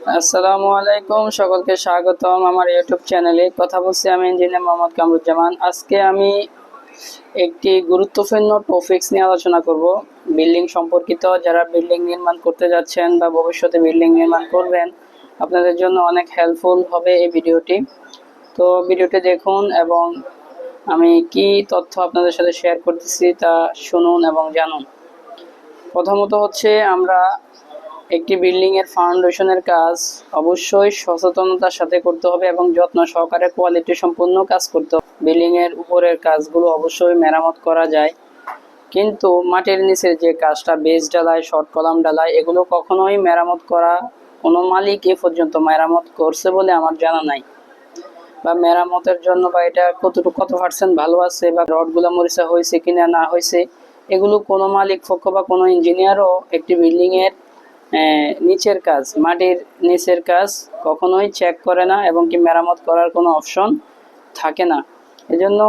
আসসালামু আলাইকুম, সকলকে স্বাগতম আমার ইউটিউব চ্যানেলে। কথা বলছি আমি ইঞ্জিনিয়ার মোহাম্মদ কামরুজ্জামান। আজকে আমি একটি গুরুত্বপূর্ণ টপিক্স নিয়ে আলোচনা করব। বিল্ডিং সম্পর্কিত যারা বিল্ডিং নির্মাণ করতে যাচ্ছেন বা ভবিষ্যতে বিল্ডিং নির্মাণ করবেন, আপনাদের জন্য অনেক হেল্পফুল হবে এই ভিডিওটি। তো ভিডিওটি দেখুন এবং আমি কি তথ্য আপনাদের সাথে শেয়ার করতেছি তা শুনুন এবং জানুন। প্রথমত হচ্ছে আমরা একটি বিল্ডিং এর ফাউন্ডেশনের কাজ অবশ্যই সচেতনতার সাথে করতে হবে এবং যত্ন সহকারে কোয়ালিটি সম্পূর্ণ কাজ করতে হবে। বিল্ডিং এর উপরের কাজগুলো অবশ্যই মেরামত করা যায়। কিন্তু মাটির নিচের যে কাজটা বেস ডালায় শর্ট কলাম ডালায় এগুলো কখনোই মেরামত করা কোনো মালিক এ পর্যন্ত মেরামত করছে বলে আমার জানা নাই। বা মেরামতের জন্য বা এটা কতটুকু কত পার্সেন্ট ভালো আছে বা রডগুলো মরিচা হয়েছে কিনা না হয়েছে এগুলো কোনো মালিক পক্ষ বা কোনো ইঞ্জিনিয়ারও একটি বিল্ডিং এর আহ, নিচের কাজ, মাটির নিচের কাজ কখনোই চেক করে না এবং কি মেরামত করার কোনো অপশন থাকে না। এজন্য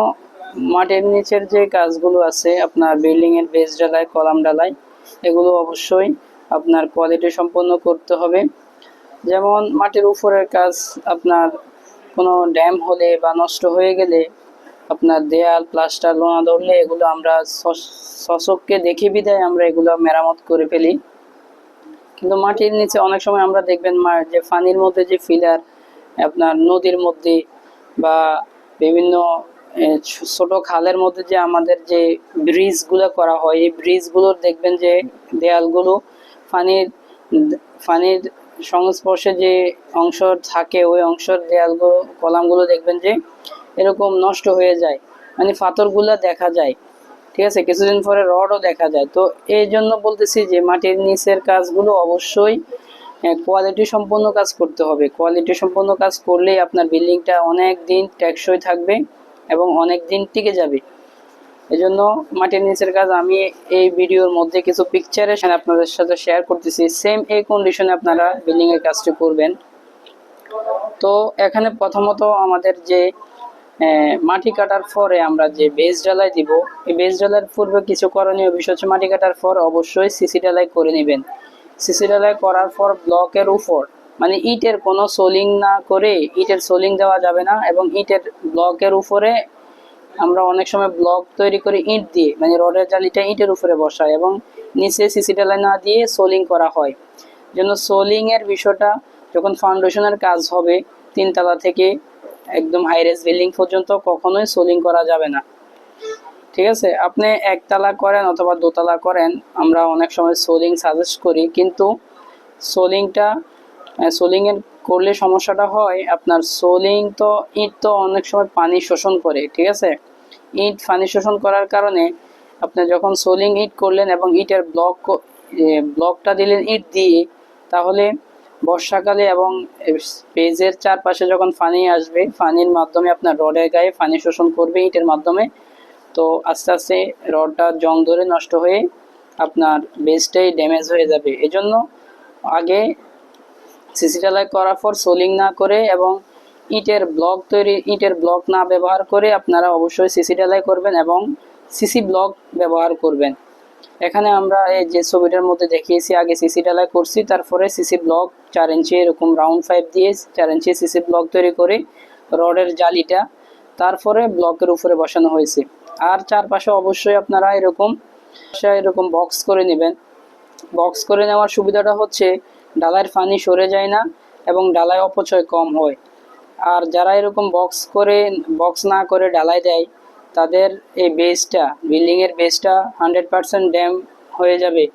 মাটির নিচের যে কাজগুলো আছে, আপনার বিল্ডিংয়ের বেস ডালায় কলাম ডালায় এগুলো অবশ্যই আপনার কোয়ালিটি সম্পন্ন করতে হবে। যেমন মাটির উপরের কাজ, আপনার কোনো ড্যাম হলে বা নষ্ট হয়ে গেলে আপনার দেয়াল প্লাস্টার লোনা ধরলে এগুলো আমরা শশককে দেখে বিদায় আমরা এগুলো মেরামত করে ফেলি। কিন্তু মাটির নিচে অনেক সময় আমরা দেখবেন মা- যে পানির মধ্যে যে ফিলার, আপনার নদীর মধ্যে বা বিভিন্ন ছোট খালের মধ্যে যে আমাদের যে ব্রিজগুলো করা হয়, এই ব্রিজগুলোর দেখবেন যে দেয়ালগুলো পানির পানির সংস্পর্শে যে অংশ থাকে, ওই অংশের দেয়ালগুলো, কলামগুলো দেখবেন যে এরকম নষ্ট হয়ে যায়। মানে পাথরগুলো দেখা যায়। ঠিক আছে? কিছুদিন পরে রডও দেখা যায়। তো এই জন্য বলতেছি যে মাটির নিচের কাজগুলো অবশ্যই কোয়ালিটি সম্পন্ন কাজ করতে হবে। কোয়ালিটি সম্পন্ন কাজ করলেই আপনার বিল্ডিংটা অনেক দিন টেকসই থাকবে এবং অনেক দিন টিকে যাবে। এজন্য মাটির নিচের কাজ আমি এই ভিডিওর মধ্যে কিছু পিকচারে আপনাদের সাথে শেয়ার করতেছি। সেম এই কন্ডিশনে আপনারা বিল্ডিংয়ের কাজটি করবেন। তো এখানে প্রথমত আমাদের যে মাটি কাটার পরে আমরা যে বেস ডালাই দিব, এই বেস ডালার পূর্বে কিছু করণীয় বিষয় হচ্ছে মাটি কাটার পর অবশ্যই সিসি ডালাই করে নেবেন। সিসি ডালাই করার পর ব্লকের উপর মানে ইটের কোনো সোলিং না করে ইটের সোলিং দেওয়া যাবে না এবং ইটের ব্লকের উপরে আমরা অনেক সময় ব্লক তৈরি করে ইট দিয়ে মানে রডের জালিটা ইটের উপরে বসাই এবং নিচে সিসি ডালাই না দিয়ে সোলিং করা হয়। জন্য সোলিংয়ের বিষয়টা যখন ফাউন্ডেশনের কাজ হবে, তিনতলা থেকে একদম হাইরেস বিল্ডিং পর্যন্ত কখনোই সোলিং করা যাবে না। ঠিক আছে? আপনি একতলা করেন অথবা দোতলা করেন, আমরা অনেক সময় সোলিং সাজেস্ট করি, কিন্তু সোলিংটা সোলিং এর করলে সমস্যাটা হয়, আপনার সোলিং তো ইট তো অনেক সময় পানি শোষণ করে, ঠিক আছে? ইট পানি শোষণ করার কারণে আপনি যখন সোলিং ইট করলেন এবং ইটের ব্লক ব্লকটা দিলেন ইট দিয়ে, তাহলে বর্ষাকালে এবং পেজের চারপাশে যখন পানি আসবে পানির মাধ্যমে আপনার রডের গায়ে পানি শোষণ করবে ইটের মাধ্যমে। তো আস্তে আস্তে রডটা জং ধরে নষ্ট হয়ে আপনার বেজটাই ড্যামেজ হয়ে যাবে। এজন্য আগে সিসি ঢালাই করার পর সোলিং না করে এবং ইটের ব্লক তৈরি, ইটের ব্লক না ব্যবহার করে আপনারা অবশ্যই সিসি ঢালাই করবেন এবং সিসি ব্লক ব্যবহার করবেন। এখানে আমরা এই যে ছবিটার মধ্যে দেখিয়েছি, আগে সিসি ঢালাই করছি, তারপরে সিসি ব্লক চার ইঞ্চি এরকম রাউন্ড পাইপ দিয়ে চার ইঞ্চি সিসি ব্লক তৈরি করে রডের জালিটা তারপরে ব্লকের উপরে বসানো হয়েছে। আর চারপাশে অবশ্যই আপনারা এরকম এরকম বক্স করে নেবেন। বক্স করে নেওয়ার সুবিধাটা হচ্ছে ডালাইয়ের পানি সরে যায় না এবং ডালাই অপচয় কম হয়। আর যারা এরকম বক্স করে বক্স না করে ডালাই দেয় তাদের এই বেসটা, বিল্ডিংয়ের বেসটা হান্ড্রেড পার্সেন্ট ড্যাম হয়ে যাবে।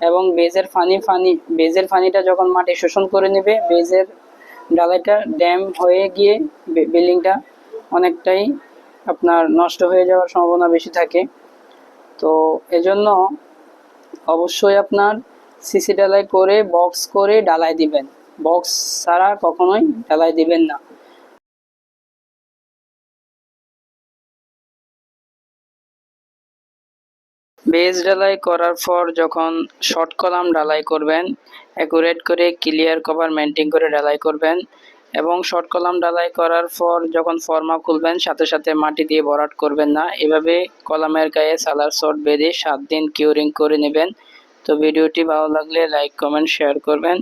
এবং বেজের ফানি ফানি বেজের ফানিটা যখন মাটি শোষণ করে নেবে বেজের ডালাইটা ড্যাম হয়ে গিয়ে বিল্ডিংটা অনেকটাই আপনার নষ্ট হয়ে যাওয়ার সম্ভাবনা বেশি থাকে। তো এজন্য অবশ্যই আপনার সিসি ডালাই করে বক্স করে ডালাই দিবেন। বক্স ছাড়া কখনোই ডালাই দিবেন না। বেস ডালাই করার পর যখন শর্ট কলাম ডালাই করবেন, অ্যাকুরেট করে ক্লিয়ার কভার মেনটেন করে ডালাই করবেন এবং শর্ট কলাম ডালাই করার পর যখন ফর্মা খুলবেন, সাথে সাথে মাটি দিয়ে ভরাট করবেন না। এভাবে কলামের গায়ে সালার শট বেঁধে সাত দিন কিউরিং করে নেবেন। তো ভিডিওটি ভালো লাগলে লাইক, কমেন্ট, শেয়ার করবেন।